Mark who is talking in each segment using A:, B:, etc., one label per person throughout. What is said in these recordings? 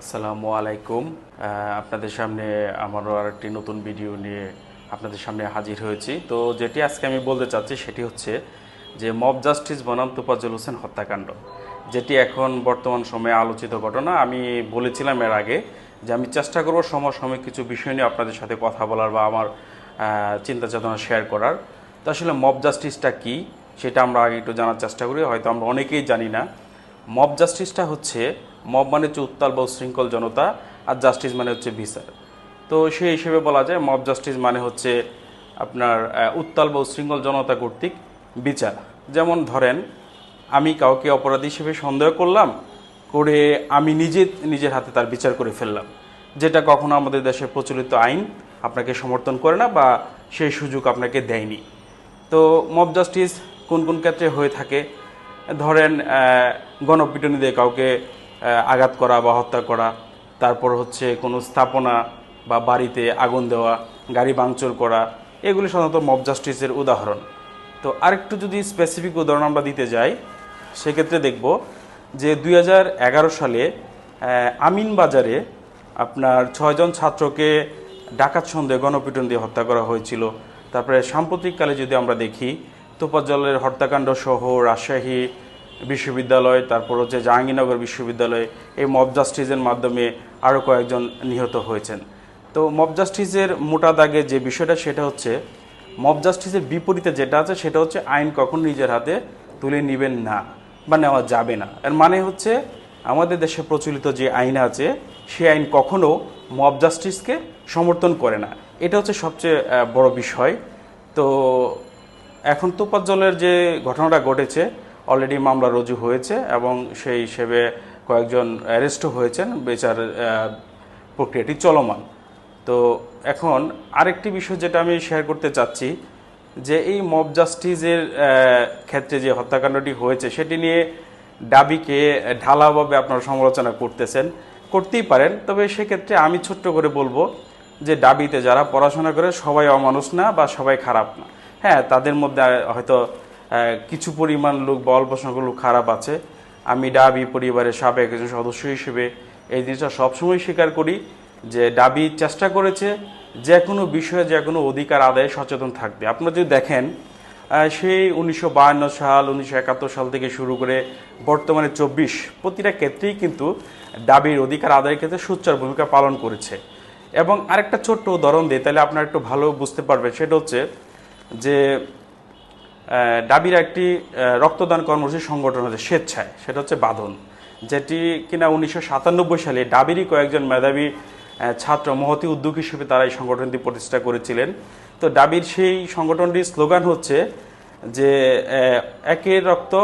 A: আসসালামু আলাইকুম। আপনাদের সামনে আমারও আর একটি নতুন ভিডিও নিয়ে আপনাদের সামনে হাজির হয়েছি। তো যেটি আজকে আমি বলতে চাচ্ছি সেটি হচ্ছে যে মব জাস্টিস বনাম তোফাজ্জল হোসেন হত্যাকাণ্ড, যেটি এখন বর্তমান সময়ে আলোচিত ঘটনা। আমি বলেছিলাম এর আগে যে আমি চেষ্টা করব সমসাময়িক কিছু বিষয় নিয়ে আপনাদের সাথে কথা বলার বা আমার চিন্তা চেতনা শেয়ার করার। তো আসলে মব জাস্টিসটা কী সেটা আমরা আগে একটু জানার চেষ্টা করি, হয়তো আমরা অনেকেই জানি না। মব জাস্টিসটা হচ্ছে মব মানে হচ্ছে উত্তাল বা উশৃঙ্খল জনতা, আর জাস্টিস মানে হচ্ছে বিচার। তো সেই হিসেবে বলা যায় মব জাস্টিস মানে হচ্ছে আপনার উত্তাল বা উশৃঙ্খল জনতা কর্তৃক বিচার। যেমন ধরেন, আমি কাউকে অপরাধী হিসেবে সন্দেহ করলাম, করে আমি নিজে, নিজের হাতে তার বিচার করে ফেললাম। যেটা কখনো আমাদের দেশে প্রচলিত আইন, আপনাকে সমর্থন করে না বা সেই সুযোগ আপনাকে দেয়নি। তো মব জাস্টিস কোন কোন ক্ষেত্রে হয়ে থাকে? ধরেন গণপিটুনি দিয়ে কাউকে আঘাত করা বা হত্যা করা। তারপর হচ্ছে কোনো স্থাপনা বা বাড়িতে আগুন দেওয়া, গাড়ি ভাঙচুর করা, এগুলি সাধারণত মব জাস্টিসের উদাহরণ। তো আরেকটু যদি স্পেসিফিক উদাহরণ আমরা দিতে যাই, সেক্ষেত্রে দেখব যে দুই হাজার এগারো সালে আমিন বাজারে আপনার ছয়জন ছাত্রকে ডাকাত সন্দেহে গণপিটন দিয়ে হত্যা করা হয়েছিল। তারপরে সাম্প্রতিককালে যদি আমরা দেখি তোপাজলের হত্যাকাণ্ড সহ রাজশাহী বিশ্ববিদ্যালয়, তারপর হচ্ছে জাহাঙ্গীরনগর বিশ্ববিদ্যালয় এই মব জাস্টিসের মাধ্যমে আরও কয়েকজন নিহত হয়েছেন। তো মব জাস্টিসের মোটা দাগে যে বিষয়টা সেটা হচ্ছে, মব জাস্টিসের বিপরীতে যেটা আছে সেটা হচ্ছে আইন কখন নিজের হাতে তুলে নেবেন না বা নেওয়া যাবে না। এর মানে হচ্ছে আমাদের দেশে প্রচলিত যে আইন আছে সেই আইন কখনো মব জাস্টিসকে সমর্থন করে না। এটা হচ্ছে সবচেয়ে বড় বিষয়। তো এখন তোপাজ্জলের যে ঘটনাটা ঘটেছে অলরেডি মামলা রুজু হয়েছে এবং সেই হিসেবে কয়েকজন অ্যারেস্টও হয়েছেন, বেচার প্রক্রিয়াটি চলমান। তো এখন আরেকটি বিষয় যেটা আমি শেয়ার করতে চাচ্ছি, যে এই মব জাস্টিসের ক্ষেত্রে যে হত্যাকাণ্ডটি হয়েছে, সেটি নিয়ে দাবিকে ঢালাভাবে আপনারা সমালোচনা করতেছেন, করতেই পারেন। তবে সেক্ষেত্রে আমি ছোট্ট করে বলব যে দাবিতে যারা পড়াশোনা করে সবাই অমানুষ না বা সবাই খারাপ না। হ্যাঁ তাদের মধ্যে হয়তো কিছু পরিমাণ লোক বা অল্প সংখ্যক লোক খারাপ আছে। আমি ডাবি পরিবারের সাবেক একজন সদস্য হিসেবে এই জিনিসটা সবসময় স্বীকার করি যে ডাবি চেষ্টা করেছে যে কোনো বিষয়ে, যে কোনো অধিকার আদায়ে সচেতন থাকবে আপনারা যদি দেখেন সেই উনিশশো বায়ান্ন সাল, উনিশশো একাত্তর সাল থেকে শুরু করে বর্তমানে চব্বিশ, প্রতিটা ক্ষেত্রেই কিন্তু দাবির অধিকার আদায়ের ক্ষেত্রে সোচ্চার ভূমিকা পালন করেছে। এবং আরেকটা ছোট্ট উদাহরণ দিই, তাহলে আপনারা একটু ভালো বুঝতে পারবেন। সেটা হচ্ছে যে ডাবির একটি রক্তদান কর্মসূচি সংগঠন হচ্ছে স্বেচ্ছায়, সেটা হচ্ছে বাঁধন, যেটি কিনা উনিশশো সাতানব্বই সালে ডাবিরই কয়েকজন মেধাবী ছাত্র মহতি উদ্যোগ হিসেবে তারা এই সংগঠনটি প্রতিষ্ঠা করেছিলেন। তো ডাবির সেই সংগঠনটির স্লোগান হচ্ছে যে একের রক্ত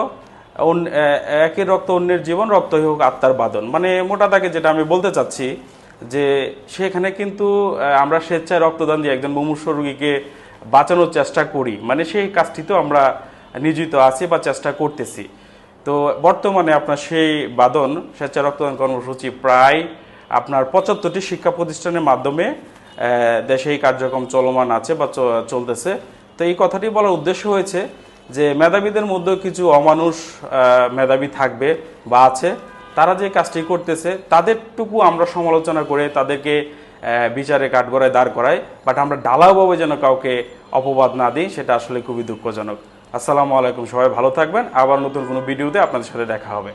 A: একের রক্ত অন্যের জীবন রক্তই হোক আত্মার বাদন মানে মোটা দাগে যেটা আমি বলতে চাচ্ছি যে, সেখানে কিন্তু আমরা স্বেচ্ছায় রক্তদান দিয়ে একজন মুমূর্ষ রোগীকে বাঁচানোর চেষ্টা করি। মানে সেই কাজটিতেও আমরা নিয়োজিত আছি বা চেষ্টা করতেছি। তো বর্তমানে আপনার সেই বাদন স্বেচ্ছা রক্তদান কর্মসূচি প্রায় আপনার পঁচাত্তরটি শিক্ষা প্রতিষ্ঠানের মাধ্যমে দেশে এই কার্যক্রম চলমান আছে বা চলতেছে। তো এই কথাটি বলার উদ্দেশ্য হয়েছে যে, মেধাবীদের মধ্যেও কিছু অমানুষ মেধাবী থাকবে বা আছে। তারা যে কাজটি করতেছে, তাদেরটুকু আমরা সমালোচনা করে তাদেরকে বিচারে কাঠগড়ায় দাঁড় করাই বাট আমরা ডালাওভাবে যেন কাউকে অপবাদ না দিই, সেটা আসলে খুবই দুঃখজনক। আসসালামু আলাইকুম, সবাই ভালো থাকবেন। আবার নতুন কোনো ভিডিওতে আপনাদের সাথে দেখা হবে।